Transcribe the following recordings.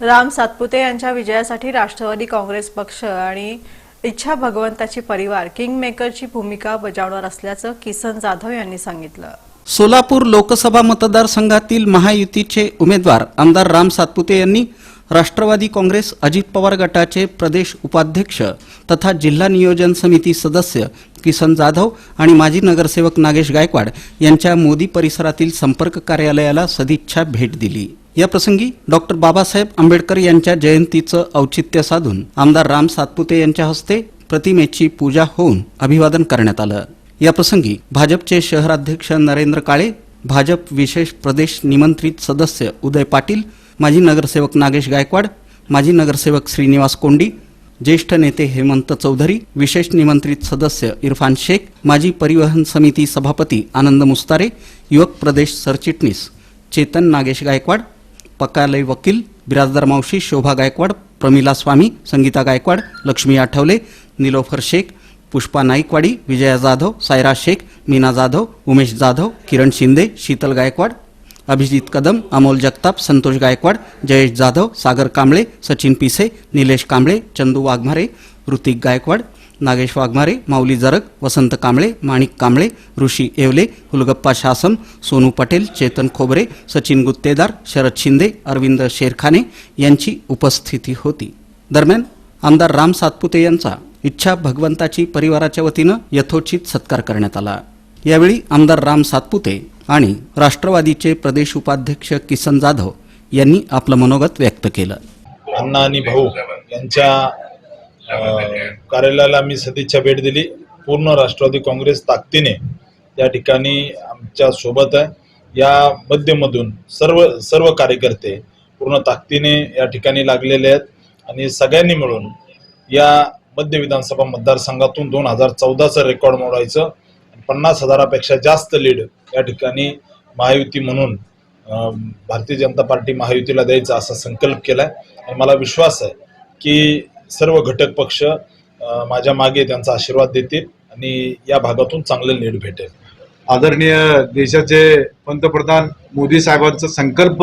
राम सातपुते यांच्या विजयासाठी राष्ट्रवादी काँग्रेस पक्ष आणि इच्छा भगवंताची परिवार किंग मेकरची भूमिका बजावणार असल्याचं किसन जाधव यांनी सांगितलं. सोलापूर लोकसभा मतदारसंघातील महायुतीचे उमेदवार आमदार राम सातपुते यांनी राष्ट्रवादी काँग्रेस अजित पवार गटाचे प्रदेश उपाध्यक्ष तथा जिल्हा नियोजन समिती सदस्य किसन जाधव आणि माजी नगरसेवक नागेश गायकवाड यांच्या मोदी परिसरातील संपर्क कार्यालयाला सदिच्छा भेट दिली. या प्रसंगी डॉक्टर बाबासाहेब आंबेडकर यांच्या जयंतीचं औचित्य साधून आमदार राम सातपुते यांच्या हस्ते प्रतिमेची पूजा होऊन अभिवादन करण्यात आलं. या प्रसंगी भाजपचे शहराध्यक्ष नरेंद्र काळे भाजप विशेष प्रदेश निमंत्रित सदस्य उदय पाटील माजी नगरसेवक नागेश गायकवाड माजी नगरसेवक श्रीनिवास कोंडी ज्येष्ठ नेते हेमंत चौधरी विशेष निमंत्रित सदस्य इरफान शेख माजी परिवहन समिती सभापती आनंद मुस्तारे युवक प्रदेश सरचिटणीस चेतन नागेश गायकवाड पकालय वकील बिराजदार मावशी शोभा गायकवाड प्रमिला स्वामी संगीता गायकवाड लक्ष्मी आठवले निलोफर शेख पुष्पा नाईकवाडी विजया जाधव सायरा शेख मीना जाधव उमेश जाधव किरण शिंदे शीतल गायकवाड अभिजित कदम अमोल जगताप संतोष गायकवाड जयेश जाधव सागर कांबळे सचिन पिसे निलेश कांबळे चंदू वाघमारे ऋतिक गायकवाड नागेश वाघमारे माऊली जरग वसंत कांबळे माणिक कांबळे ऋषी येवले हुलगप्पा शासम सोनू पटेल चेतन खोबरे सचिन गुत्तेदार शरद शिंदे अरविंद शेरखाने यांची उपस्थिती होती. दरम्यान आमदार राम सातपुते यांचा इच्छा भगवंताची परिवाराच्या वतीनं यथोचित सत्कार करण्यात आला. यावेळी आमदार राम सातपुते आणि राष्ट्रवादीचे प्रदेश उपाध्यक्ष किसन जाधव यांनी आपलं मनोगत व्यक्त केलं. अण्णा आणि भाऊ यांच्या कार्यालयाला मी सदिच्छा भेट दिली. पूर्ण राष्ट्रवादी काँग्रेस ताकदीने या ठिकाणी आमच्यासोबत आहे. या मध्यमधून सर्व सर्व कार्यकर्ते पूर्ण ताकदीने या ठिकाणी लागलेले आहेत. आणि सगळ्यांनी मिळून या मध्य विधानसभा मतदारसंघातून दोन हजार चौदाचं रेकॉर्ड मोडायचं पन्नास हजारापेक्षा जास्त लीड या ठिकाणी महायुती म्हणून भारतीय जनता पार्टी महायुतीला द्यायचा असा संकल्प केलाय. आणि मला विश्वास आहे की सर्व घटक पक्ष माझ्या मागे त्यांचा आशीर्वाद देतील आणि या भागातून चांगलं लीड भेटेल. आदरणीय देशाचे पंतप्रधान मोदी साहेबांचा संकल्प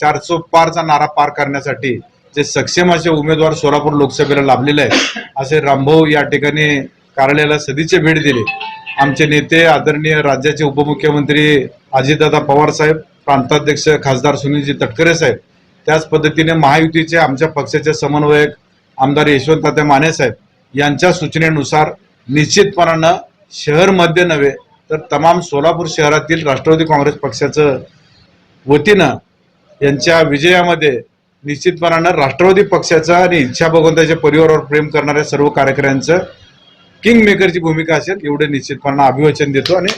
चारसो पारचा नारा पार करण्यासाठी जे सक्षम असे उमेदवार सोलापूर लोकसभेला लाभलेले आहेत असे रामभाऊ या ठिकाणी कार्यालयाला सदिच्छा भेट दिली. आमचे नेते आदरणीय राज्याचे उपमुख्यमंत्री अजितदादा पवार साहेब प्रांताध्यक्ष खासदार सुनीलजी तटकरे साहेब त्याच पद्धतीने महायुतीचे आमच्या पक्षाचे समन्वयक आमदार यशवंत माने साहेब यांच्या सूचनेनुसार निश्चितपणानं शहरमध्ये नव्हे तर तमाम सोलापूर शहरातील राष्ट्रवादी काँग्रेस पक्षाचं वतीनं यांच्या विजयामध्ये निश्चितपणानं राष्ट्रवादी पक्षाचा आणि इच्छा भगवंताच्या परिवारावर प्रेम करणाऱ्या सर्व कार्यकर्त्यांचं किंग मेकरची भूमिका असेल एवढे निश्चितपणानं अभिवचन देतो आणि